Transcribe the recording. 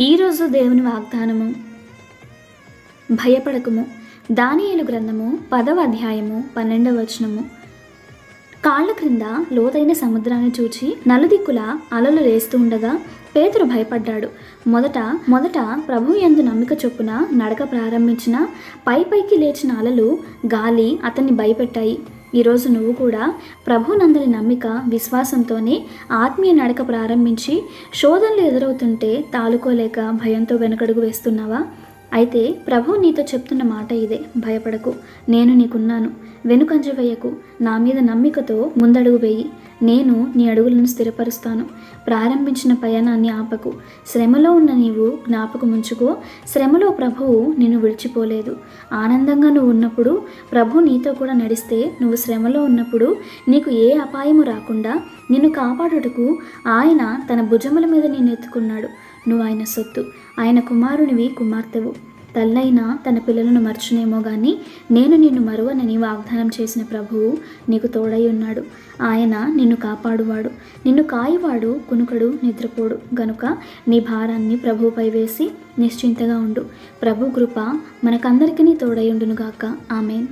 ఈరోజు దేవుని వాగ్దానము. భయపడకము. దానియేలు గ్రంథము పదవ అధ్యాయము పన్నెండవ వచనము. కాళ్ళ క్రింద లోతైన సముద్రాన్ని చూచి నలుదిక్కుల అలలు రేస్తూ ఉండగా పేతురు భయపడ్డాడు. మొదట మొదట ప్రభు యందు నమ్మిక చొప్పున నడక ప్రారంభించిన పై పైకి లేచిన అలలు గాలి అతన్ని భయపెట్టాయి. ఈరోజు నువ్వు కూడా ప్రభునందరి నమ్మిక విశ్వాసంతోనే ఆత్మీయ నడక ప్రారంభించి శోధనలు ఎదురవుతుంటే తాలుకోలేక భయంతో వెనకడుగు వేస్తున్నావా? అయితే ప్రభు నీతో చెప్తున్న మాట ఇదే. భయపడకు. నేను నీకున్నాను. వెనుకంజ వేయకు. నా మీద నమ్మికతో ముందడుగు వేయి. నేను నీ అడుగులను స్థిరపరుస్తాను. ప్రారంభించిన ప్రయాణాన్ని ఆపకు. శ్రమలో ఉన్న నీవు జ్ఞాపకం ఉంచుకో. శ్రమలో ప్రభువు నిన్ను విడిచిపోలేదు. ఆనందంగా నువ్వు ఉన్నప్పుడు ప్రభు నీతో కూడా నడిస్తే నువ్వు శ్రమలో ఉన్నప్పుడు నీకు ఏ అపాయము రాకుండా నిన్ను కాపాడుటకు ఆయన తన భుజముల మీద నిన్ను ఎత్తుకున్నాడు. నువ్వు ఆయన సొత్తు. ఆయన కుమారునివి కుమార్తెవు. తల్లైనా తన పిల్లలను మర్చునేమో కానీ నేను నిన్ను మరువనని వాగ్దానం చేసిన ప్రభువు నీకు తోడై ఉన్నాడు. ఆయన నిన్ను కాపాడువాడు. నిన్ను కాయవాడు కునుకడు నిద్రపోడు. గనుక నీ భారాన్ని ప్రభువుపై వేసి నిశ్చింతగా ఉండు. ప్రభు కృప మనకందరికీ తోడై ఉండునుగాక. ఆమెన్.